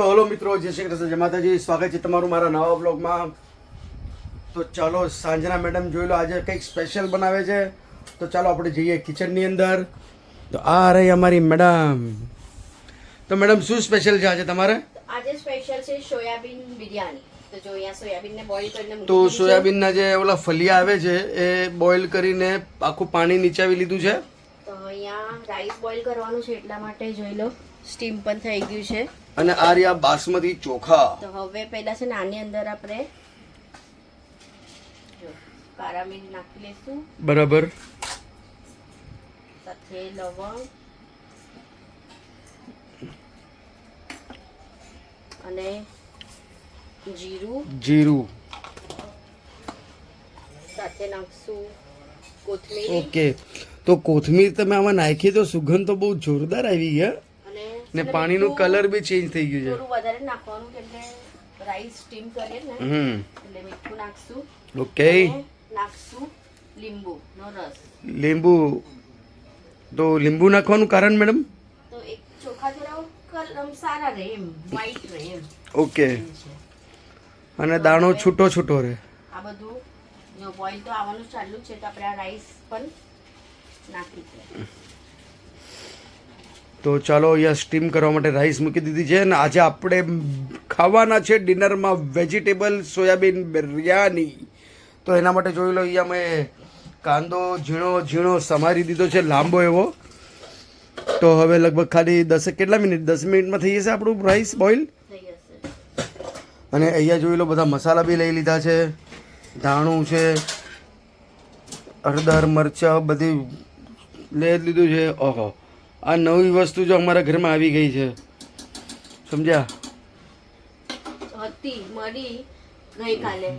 તો હલો મિત્રો જય શ્રી કૃષ્ણ જય માતાજી. સ્વાગત છે તમારું મારા નવા બ્લોગમાં તો ચાલો સાંજના મેડમ જોઈ લો આજે કંઈક સ્પેશિયલ બનાવે છે. તો ચાલો આપણે જઈએ કિચનની અંદર. તો આ રહી અમારી મેડમ. તો મેડમ શું સ્પેશિયલ છે આજે તમારે? આજે સ્પેશિયલ છે સોયાબીન બિરયાની. તો સોયાબીનના જે ઓલા ફલિયા આવે છે એ બોઇલ કરીને આખું પાણી નીચાવી લીધું છે. તો અહીંયા રાઈસ બોઇલ કરવાનું છે એટલા માટે જોઈ લો. સ્ટીમ પણ થઈ ગયું છે. અને આ રહ્યા બાસમતી ચોખા. તો હવે પહેલા છે ને આની અંદર આપણે જો કાળા મીઠ નાખી લઈશું. બરાબર. સાથે લવંગ. અને જીરું. જીરું. સાથે નાખશું કોથમીર. ઓકે. તો કોથમીર તમે આમાં નાખી તો સુગંધ તો બહુ જોરદાર આવી ગયા ને એટલે પાણીનું કલર બી ચેન્જ થઈ ગયું થોડું વધારે નાખવાનું કે રાઈસ સ્ટીમ કરીએ ને છે હમ. એટલે મીઠું નાખશું. ઓકે નાખશું લીંબુ નો રસ. લીંબુ. તો લીંબુ નાખવાનું કારણ મેડમ તો એક ચોખા જરા કલમ સારા રહે એમ વ્હાઈટ રહે એમ. ઓકે અને દાણો છૂટો છૂટો રહે. આ બધું જો બોઈલ તો આવવાનું ચાલુ છે તો આપણે આ રાઈસ પણ નાખી છે તો ચાલો અહીંયા સ્ટીમ કરવા માટે રાઈસ મૂકી દીધી છે અને આજે આપણે ખાવાના છે ડિનરમાં વેજીટેબલ સોયાબીન બિરયાની તો એના માટે જોઈ લો અહીંયા મેં કાંદો ઝીણો ઝીણો સમારી દીધો છે લાંબો એવો. તો હવે લગભગ ખાલી દસેક કેટલા મિનિટ? દસ મિનિટમાં થઈ જશે આપણું રાઈસ બોઇલ અને અહીંયા જોઈ લો બધા મસાલા બી લઈ લીધા છે. ધાણું છે હળદર મરચાં બધી લઈ લીધું છે. ઓહો. આ નવી વસ્તુ જો અમારા ઘરમાં આવી ગઈ છે. સમજ્યા? હતી મળી ગઈકાલે.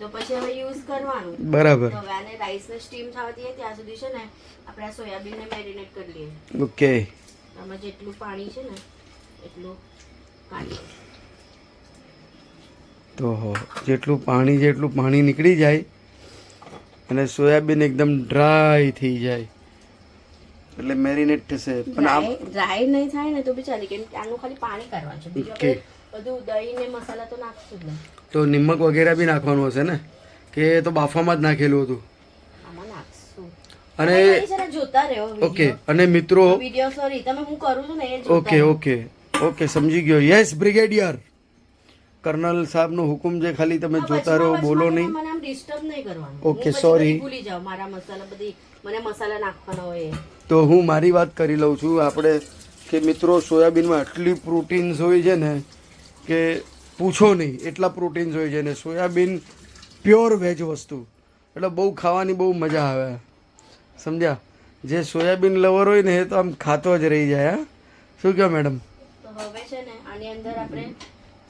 તો પછી હવે યુઝ કરવાનું. બરાબર. હવે આને રાઈસને સ્ટીમ થવા દઈએ ત્યાં સુધી છે ને આપણે આ સોયાબીનને મેરિનેટ કરી લઈએ. ઓકે આમાં જેટલું પાણી છે ને એટલું કાઢીએ. તો હો જેટલું પાણી જેટલું પાણી નીકળી જાય અને સોયાબીન એકદમ ડ્રાય થઈ જાય. એટલે મેરિનેટ થશે. પણ આ ડ્રાય નહીં થાય ને તો બિચારી કેમ કે આનું ખાલી પાણી કરવાનું છે. બીજું આપણે બધું દહીં ને મસાલા તો નાખશું જ ને. તો નિમક વગેરે બી નાખવાનું હશે ને? કે તો બાફામાં જ નાખેલું હતું? આમાં નાખશું. અને જોતા રહ્યો ઓકે અને મિત્રો વીડિયો સોરી તમે હું કરું છું ને એ ઓકે ઓકે ઓકે સમજી ગયો. યસ બ્રિગેડિયર કર્નલ સાહેબનો હુકુમ જે ખાલી તમે જોતા રહો બોલો નહીં. મને આમ ડિસ્ટર્બ નહીં કરવાનું. ઓકે. બધી ભૂલી જાઉં. મારા મસાલા બધી મને મસાલા નાખવાના હોય. તો હું મારી વાત કરી લઉં છું. આપણે કે મિત્રો સોયાબીનમાં એટલી પ્રોટીન્સ હોય છે ને કે પૂછો નહીં એટલા પ્રોટીન્સ હોય છે ને. સોયાબીન પ્યોર વેજ વસ્તુ. એટલે બહુ ખાવાની બહુ મજા આવે. સમજ્યા? જે સોયાબીન લવર હોય ને એ તો આમ ખાતો જ રહી જાય હા? શું કહો મેડમ? તો હવે છે ને આની અંદર આપણે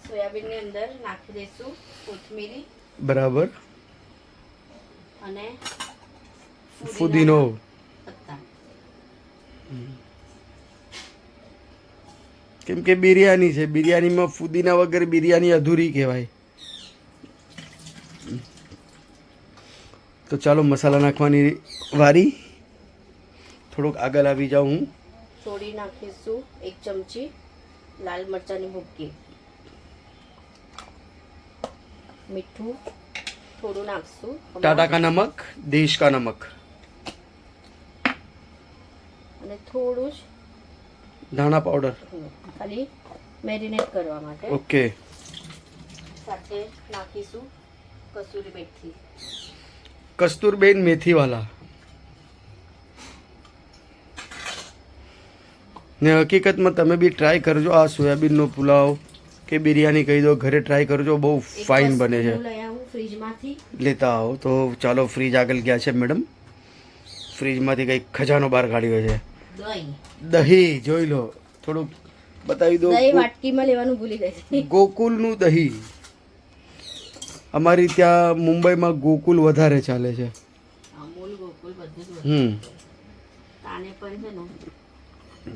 સોયાબીનની અંદર નાખી દઈશું કોથમીરી. બરાબર. અને ફુદીનો. પત્તા. કેમ કે બિરયાની છે. બિરયાનીમાં ફુદીના વગર બિરયાની અધૂરી કહેવાય. તો ચાલો મસાલા નાખવાની વારી. થોડોક આગળ આવી જાઉં હું. છોડી નાખીશું એક ચમચી લાલ મરચાંની ભૂકી મીઠું થોડું નાખશું. ટાટા કા નમક દેશ કા નમક. અને થોડું જ ધાણા પાવડર ખાલી મેરિનેટ કરવા માટે ઓકે સાથે નાખીશું કસૂરી મેથી. કસ્તુરબેન મેથીવાલા. ને હકીકતમાં તમે બી ટ્રાય કરજો આ સોયાબીનનો પુલાવ કે બિરયાની કહી દો ઘરે ટ્રાય કરજો બહુ ફાઇન બને છે. લેતા આવો. તો ચાલો ફ્રીજ આગળ ગયા છે મેડમ ફ્રીજમાંથી કંઈક ખજાનો બહાર કાઢ્યો છે. દહીં. જોઈ લો થોડુંક બતાવી દો. દહીં વાટકીમાં લેવાનું ભૂલી ગઈ ગોકુલનું દહીં. અમારી ત્યાં મુંબઈમાં ગોકુલ વધારે ચાલે છે. અમૂલ ગોકુલ બધું હમ.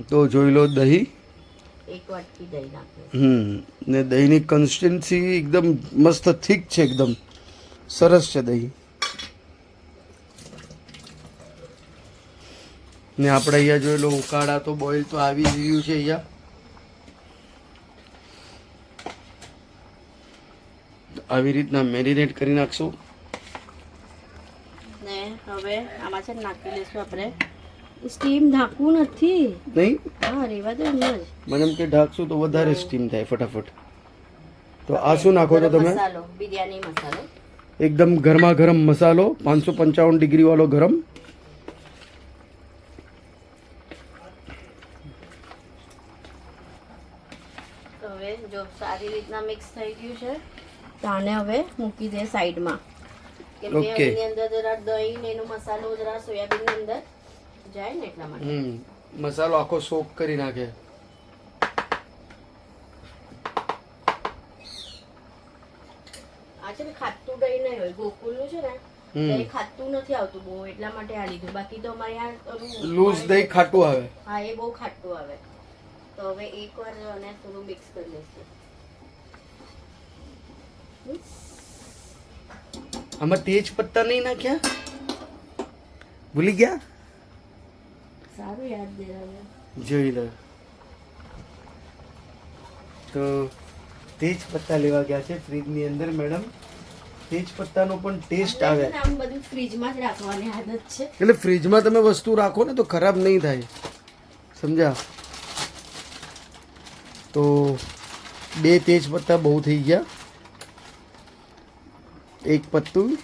તો જોઈ લો દહીં. એક વાટકી દહીં નાખે. હમ. ને દહીંની કન્સિસ્ટન્સી એકદમ મસ્ત થીક છે એકદમ સરસ છે દહીં. ને આપણે અહીંયા જોઈ લો ઉકાળા તો બોઇલ તો આવી જ રહ્યું છે અહીંયા. આવી રીતના મેરિનેટ કરી નાખશું. ને હવે આમાં છે નાખી દઈશું આપણે. સ્ટીમ ઢાંકવું નથી. નહીં? હા રેવા દો મને એમ કે ઢાંકશું તો વધારે સ્ટીમ થાય ફટાફટ. તો આ શું નાખો છો તમે? બિરયાની મસાલો. એકદમ ગરમા ગરમ મસાલો પાંચસો પંચાવન ડિગ્રી વાળો ગરમ. જો સારી રીતના મિક્સ થઈ ગયું છે. તો આને હવે મૂકી દે સાઈડમાં. કેમ કે. એની અંદર જરા દહીં ને એનો મસાલો જરા સોયાબીનની અંદર જાય ને એટલા માટે. હમ મસાલો આખો સોક કરી નાખે. આ છે ને ખાતું દહીં નહીં હોય ગોકુલનું છે ને એ ખાતું નથી આવતું બહુ એટલા માટે આ લીધું. બાકી તો અમારે આ લૂઝ દહીં ખાટું આવે. હા એ બહુ ખાટું આવે. તો હવે એકવાર અને થોડું મિક્સ કરી લઈશું. આમાં તેજ પત્તા નહીં નાખ્યા? ભૂલી ગયા? સારું યાદ દેવાવે જોઈ લો. તો તેજ પત્તા લેવા ગયા છે ફ્રીજની અંદર મેડમ. તેજ પત્તાનો પણ ટેસ્ટ આવે. આમ બધું ફ્રીજમાં જ રાખવાની આદત છે. એટલે ફ્રીજમાં તમે વસ્તુ રાખો ને તો ખરાબ નહીં થાય. સમજ્યા? તો બે તેજ પત્તા બહુ થઈ ગયા. એક પત્તું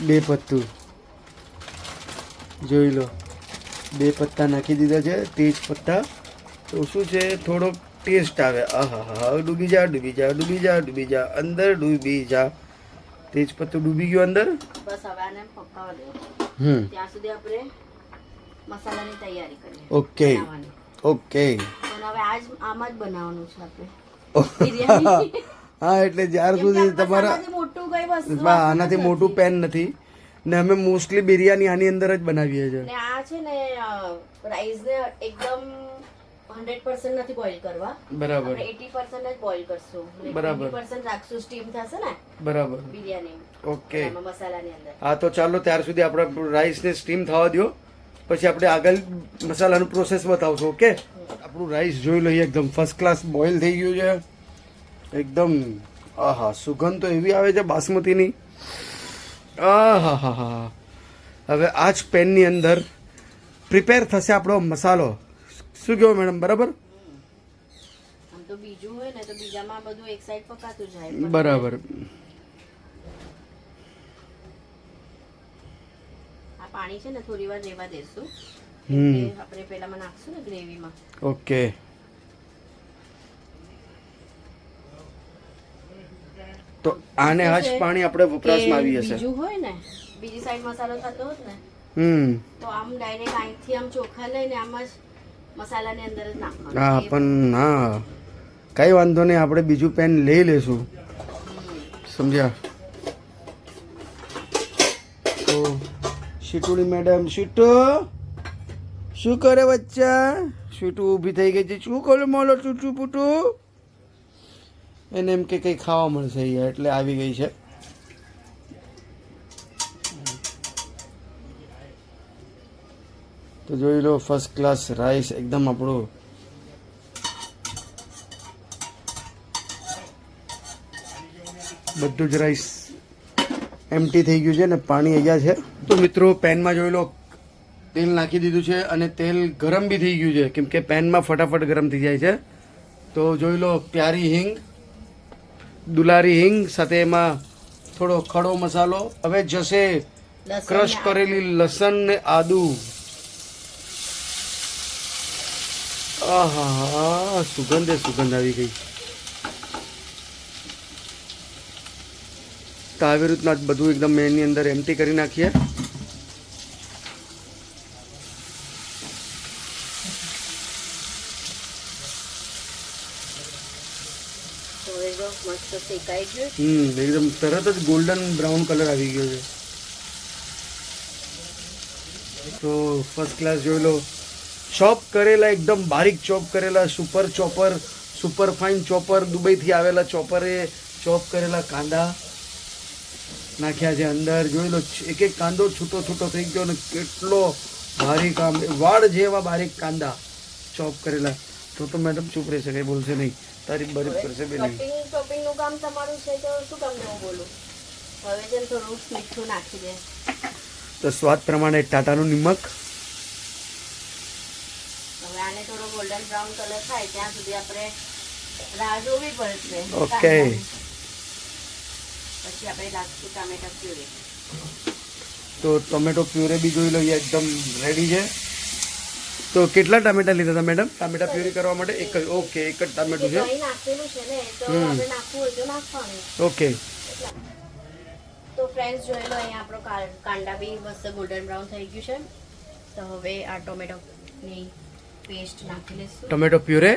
બે પત્તું. જોઈ લો બે પત્તા નાખી દીધા છે તેજ પત્તા. તો શું છે થોડોક ટેસ્ટ આવે. આહા હા ડૂબી જા ડૂબી જા ડૂબી જા ડૂબી જા અંદર ડૂબી જા. તેજ પત્તું ડૂબી ગયું અંદર? બસ હવે આને પકાવવા દે. હમ. ત્યાં સુધી આપણે મસાલાની તૈયારી કરીએ. ઓકે. ઓકે. હવે આજ આમાં જ બનાવવાનું છે આપણે. બિરયાની. હા એટલે જ્યાર સુધી તમારા આનાથી મોટું કઈ વસ્તુ આનાથી મોટું પેન નથી. ને અમે મોસ્ટલી બિરયાની આની અંદર જ બનાવીએ છીએ. ને આ છે ને રાઈસ ને એકદમ હંડ્રેડ પર્સન્ટ નથી બોઇલ કરવા. બરાબર. આપણે એટી પર્સન્ટ જ બોઇલ કરશું. બરાબર. પર્સન્ટ રાખશું સ્ટીમ થશે ને બરાબર. બિરયાની. ઓકે. મસાલાની અંદર. હા તો ચાલો ત્યાર સુધી આપણે રાઈસને સ્ટીમ થવા દો પછી આપણે આગળ મસાલાનું પ્રોસેસ બતાવશું ઓકે? આપણું રાઈસ જોઈ લઈએ એકદમ ફર્સ્ટ ક્લાસ બોઇલ થઈ ગયું છે. એકદમ આહા સુગંધ તો એવી આવે છે બાસમતીની. આહા હા હા હવે આ જ પેનની અંદર પ્રિપેર થશે આપણો મસાલો. શું કહો મેડમ બરાબર? તો બીજું હોય ને તો બીજામાં બધું એક સાઈડ પકાતું બરાબર. પાણી છે ને થોડી વાર રેવા દેશું. હમ. આપણે પેલામાં નાખશું ને ગ્રેવીમાં ઓકે તો આને હજ પાણી આપણે વપરાશમાં આવી જશે બીજું હોય ને બીજી સાઈડ મસાલો થતો હોત ને હમ. તો આમ ડાયરેક્ટ અહીંથી આમ ચોખા લઈને આમ જ મસાલાની અંદર જ નાખવાનું. હા પણ હા કઈ વાંધો નહીં આપણે બીજું પેન લઈ લેશું. સમજ્યા? તો શીટુડી મેડમ શીટુ. શું કરે બચ્ચા છૂટું ઊભી થઈ ગઈ છે. શું કરે મોલો ચૂચું પૂટું એને એમ કે કંઈ ખાવા મળશે અહીંયા, એટલે આવી ગઈ છે. તો જોઈ લો ફર્સ્ટ ક્લાસ રાઈસ એકદમ આપણું બધું જ રાઈસ એમટી થઈ ગયું છે ને પાણી અહીંયા છે. તો મિત્રો પેનમાં જોઈ લો તેલ નાખી દીધું છે અને તેલ ગરમ બી થઈ ગયું છે. કેમ કે પેનમાં ફટાફટ ગરમ થઈ જાય છે. તો જોઈ લો પ્યારી હિંગ દુલારી હિંગ સાથે એમાં થોડો ખડો મસાલો. હવે જશે ક્રશ કરેલી લસણ ને આદુ. આહા સુગંધે સુગંધ આવી ગઈ. તો આવી રીતના જ બધું એકદમ મેની અંદર એમટી કરી નાખીએ તો એ જો મસ્ત શેકાઈ ગયું હમ, એકદમ તરત જ ગોલ્ડન બ્રાઉન કલર આવી ગયો છે. તો ફર્સ્ટ ક્લાસ જોઈ લો. ચોપ કરેલા, એકદમ બારીક ચોપ કરેલા super chopper super fine chopper દુબઈથી આવેલા ચોપરે ચોપ કરેલા કાંદા નાખ્યા છે અંદર. જોઈ લો, એક એક કાંદો છૂટો છૂટો થઈ ગયો ને કેટલો બારીક આમ, વાળ જેવા બારીક કાંદા ચોપ કરેલા. તો તો મેડમ ચૂપ રહેશે કંઈ બોલશે નહીં. તારી બરીફ કરશે બે નહીં કટિંગનું કામ તમારું છે તો શું કામ હું બોલું? હવે છે ને થોડું મીઠું નાખી દે. તો સ્વાદ પ્રમાણે ટાટાનું નિમક. હવે આને થોડો ગોલ્ડન બ્રાઉન કલર થાય ત્યાં સુધી આપણે રાહ જોવી પડશે. ઓકે. પછી આપણે નાખશું ટામેટા પ્યુરી. તો ટોમેટો પ્યુરે બી જોઈ લઈએ એકદમ રેડી છે. તો કેટલા ટામેટા લીધા હતા મેડમ? ટામેટા પ્યુરી કરવા માટે એક જ ઓકે એક જ ટામેટું છે. ઓકે. તો ફ્રેન્ડ્સ જોઈ લો અહીંયા આપણો કાંડા બી મસ્ત ગોલ્ડન બ્રાઉન થઈ ગયું છે. તો હવે આ ટોમેટોની પેસ્ટ નાખી લઈશું. ટોમેટો પ્યુરે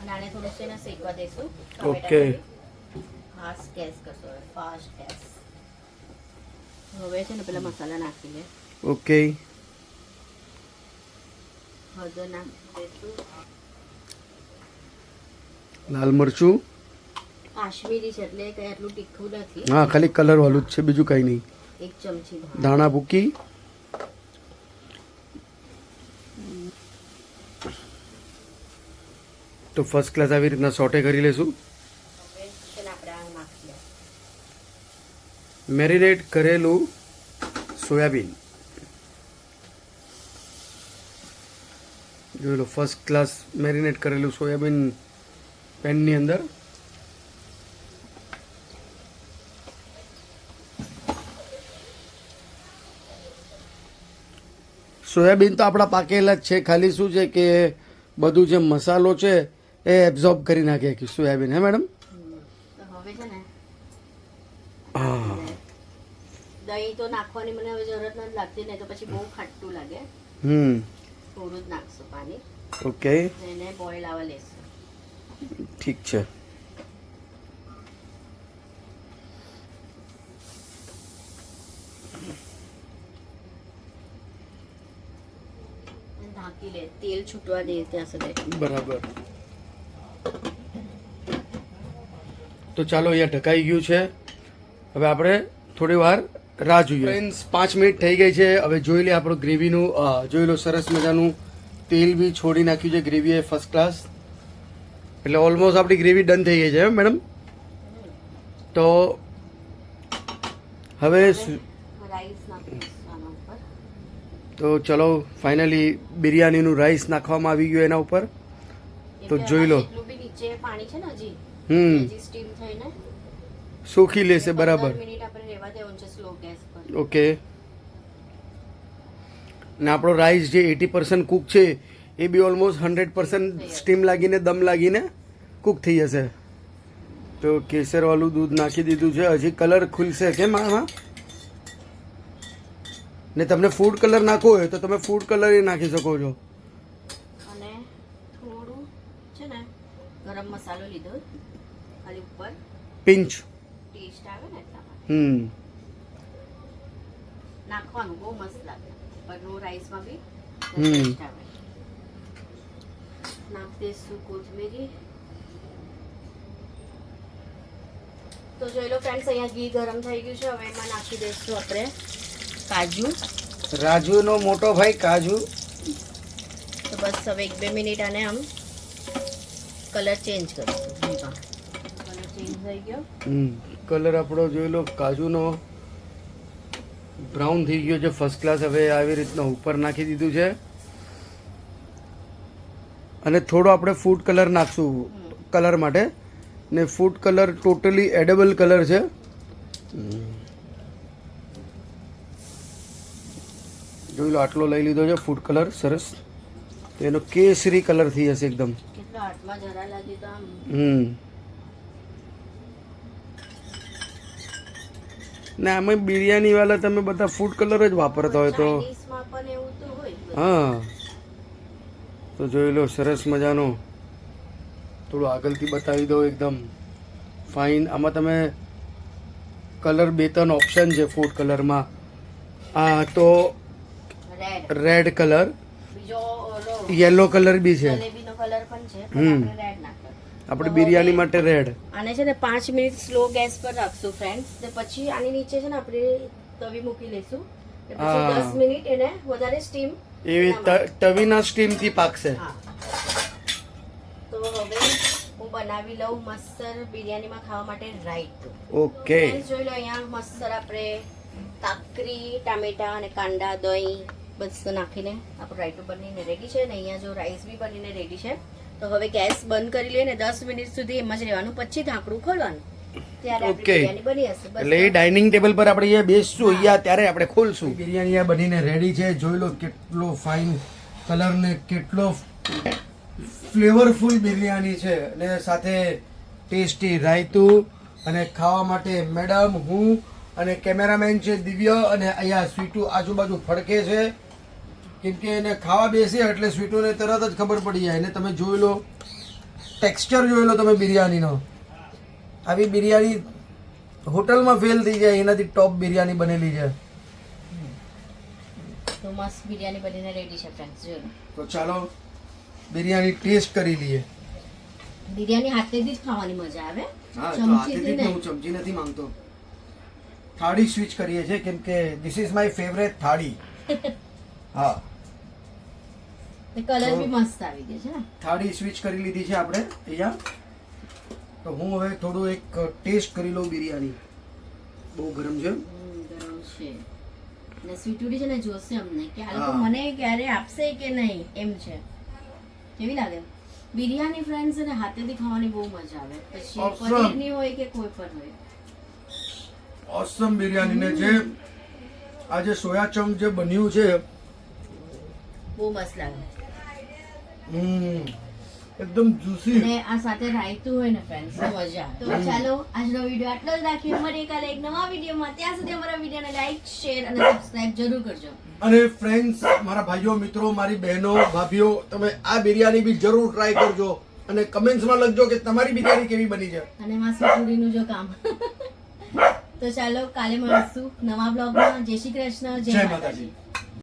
અને આને થોડું છે ને શેકવા દઈશું. ઓકે. ફાસ્ટ ગેસ કરશો ફાસ્ટ ગેસ હવે છે ને પેલા મસાલા નાખી લે ઓકે હળદર નાખી દઈશું લાલ મરચું કાશ્મીરી છે એટલે કંઈ આટલું તીખું નથી હા ખાલી કલર વાળું જ છે બીજું કંઈ નહીં એક ચમચી ધાણા. ધાણા ભૂકી તો ફર્સ્ટ ક્લાસ આવી રીતના સોટે કરી લેશું હવે છે ને આપણે આ નાખી લે મેરિનેટ કરેલું સોયાબીન. જોઈ લો ફર્સ્ટ ક્લાસ મેરિનેટ કરેલું સોયાબીન પેનની અંદર. સોયાબીન તો આપણા પાકેલા જ છે, ખાલી શું છે કે બધું જે મસાલો છે એ એબ્ઝોર્બ કરી નાખે સોયાબીન, હે મેડમ? હવે છે ને હા દહીં તો નાખવાની મને હવે જરૂરત નથી લાગતી નહીં તો પછી બહુ ખાટું લાગે. હમ. થોડું જ નાખશું પાણી. ઓકે. એને બોઈલ આવવા લેશું. ઠીક છે. ઢાંકી લે તેલ છૂટવા દે ત્યાં સુધી. બરાબર. તો ચાલો અહીંયા ઢકાઈ ગયું છે. હવે આપણે થોડી વાર રાહ જોઈએ. ફ્રેન્ડ્સ પાંચ મિનિટ થઈ ગઈ છે. હવે જોઈ લે આપણું ગ્રેવીનું જોઈ લો સરસ મજાનું તેલ બી છોડી નાખ્યું છે ગ્રેવી એ ફર્સ્ટ ક્લાસ એટલે ઓલમોસ્ટ આપણી ગ્રેવી ડન થઈ ગઈ છે મેડમ તો હવે તો ચલો ફાઇનલી બિરયાનીનું રાઈસ નાખવામાં આવી ગયું એના ઉપર. તો જોઈ લો. હમ. હજી સ્ટીમ થઈને. સોખી લેશે બરાબર. ગેસ પર. ઓકે. ને આપણો રાઈસ જે એટી પર્સન્ટ કૂક છે એ બી ઓલમોસ્ટ હંડ્રેડ પર્સન્ટ સ્ટીમ લાગીને દમ લાગીને કૂક થઈ જશે. તો કેસરવાળું દૂધ નાખી દીધું છે. હજી કલર ખુલશે કેમ આમાં ને તમને ફૂડ કલર નાખવો હોય તો તમે ફૂડ કલર એ નાખી શકો છો. અને થોડું છે ને ગરમ મસાલો લીધો. ખાલી ઉપર પિંચ ટેસ્ટ આવે ને હમ. નાખવાનું બહુ મસ્ત લાગે ઉપરનું રાઈસમાં બી. ટેસ્ટ આવે નાખ દઈશું કોથમીરી તો જોઈ લો ફ્રેન્ડ્સ અહીંયા ઘી ગરમ થઈ ગયું છે હવે એમાં નાખી દઈશું આપણે કાજુ રાજુનો મોટો ભાઈ કાજુ તો બસ હવે એક બે મિનિટ આને આમ કલર ચેન્જ કરીશું કલર ચેન્જ થઈ ગયો હમ કલર આપણો જોઈ લો કાજુનો બ્રાઉન થઈ ગયો છે ફર્સ્ટ ક્લાસ હવે આવી રીતના ઉપર નાખી દીધું છે. અને થોડો આપણે ફૂડ કલર નાખશું કલર માટે. ને food colour totally edible colour છે. જોઈ લો આટલો લઈ લીધો છે ફૂડ કલર સરસ. તો એનો કેસરી કલર થઈ જશે એકદમ. હમ. ને આમાં બિરયાની વાળા તમે બધા ફૂડ કલર જ વાપરતા હોય તો. હા. તો જોઈ લો સરસ મજાનો. થોડું આગળથી બતાવી દો એકદમ. ફાઇન આમાં તમે કલર બે ત્રણ ઓપ્શન છે ફૂડ કલરમાં આ તો રેડ કલર યલો કલર બી છે. હમ. પણ આપણે બિરયાની માટે રેડ. આને છે ને પાંચ મિનિટ સ્લો ગેસ પર રાખશું ફ્રેન્ડ્સ ને પછી આની નીચે છે ને આપણે તવી મૂકી લઈશું. પછી દસ મિનિટ એને વધારે સ્ટીમ એવી તવીના સ્ટીમથી પાકશે. તો હવે હું બનાવી લઉં મસ્તર બિરયાનીમાં ખાવા માટે રાઈટ. ઓકે. જોઈ લો અહીંયા મસ્તર આપણે કાકરી ટામેટા અને કાંદા દહીં બધું નાખીને આપણું રાઈતું બનીને રેડી છે. અને અહીંયા જો રાઈસ બી બનીને રેડી છે. તો હવે ગેસ બંધ કરી લઈએ ને દસ મિનિટ સુધી એમ જ રહેવાનું. પછી ઢાંકણું ખોલવાનું. ત્યારે ઓકે બની હશે. એટલે એ ડાઇનિંગ ટેબલ પર આપણે અહીંયા બેસશું અહીંયા ત્યારે આપણે ખોલશું. બિરયાની આ બનીને રેડી છે જોઈ લો કેટલો ફાઇન કલર ને કેટલો ફ્લેવરફુલ બિરયાની છે. અને સાથે ટેસ્ટી રાયતું અને ખાવા માટે મેડમ હું અને કેમેરામેન છે દિવ્ય અને અહીંયા સ્વીટુ આજુબાજુ ફડકે છે. કેમ કે એને ખાવા બેસે એટલે સ્વીટોને તરત જ ખબર પડી જાય. અને તમે જોઈ લો ટેક્સચર જોઈ લો તમે બિરયાનીનો. આવી બિરયાની હોટલમાં ફેલ થઈ જાય એનાથી ટોપ બિરયાની બનેલી છે. તો મસ્ત બિરયાની બનીને રેડી છે ફ્રેન્ડ્સ જોઈ તો ચાલો બિરયાની ટેસ્ટ કરી લઈએ. બિરયાની હાથેથી જ ખાવાની મજા આવે. હા ચમચીથી નહીં. હું ચમચી નથી માંગતો. થાળી સ્વિચ કરીએ છીએ કેમ કે ધીસ ઇઝ માય ફેવરેટ થાળી. હા. કલર બી મસ્ત આવી ગયો છે થાળી સ્વિચ કરી લીધી છે આપણે અહીંયા. તો હું હવે થોડું એક ટેસ્ટ કરી લઉં બિરયાની. બહુ ગરમ છે. ગરમ છે. ને સ્વીટુડી છે ને જોશે અમને કે આ લોકો મને ક્યારે આપશે કે નહીં એમ છે. કેવી લાગે? બિરયાની ફ્રેન્ડ્સ ને હાથેથી ખાવાની બહુ મજા આવે. પછી. પનીરની હોય કે કોઈ પણ હોય. ઓસમ બિરયાની ને જે આ જે સોયા ચંક જે બન્યું છે બહુ મસ્ત લાગે. એકદમ જ્યુસી અને આ સાથે રાયતું હોય ને ફ્રેન્ડ્સ મજા. તો ચાલો આજનો વિડિયો આટલો જ રાખીએ મળીએ કાલે એક નવા વિડીયોમાં ત્યાં સુધી અમારા વિડિયોને લાઈક શેર અને સબસ્ક્રાઇબ જરૂર કરજો. અને ફ્રેન્ડ્સ મારા ભાઈઓ મિત્રો મારી બહેનો ભાભીઓ તમે આ બિરયાની બી જરૂર ટ્રાય કરજો. અને કમેન્ટ્સમાં લખજો કે તમારી બિરયાની કેવી બની છે. અને માં સ્વીટુડીનું જો કામ. તો ચાલો કાલે મળીશું નવા બ્લોગમાં જય શ્રી કૃષ્ણ જય માતાજી.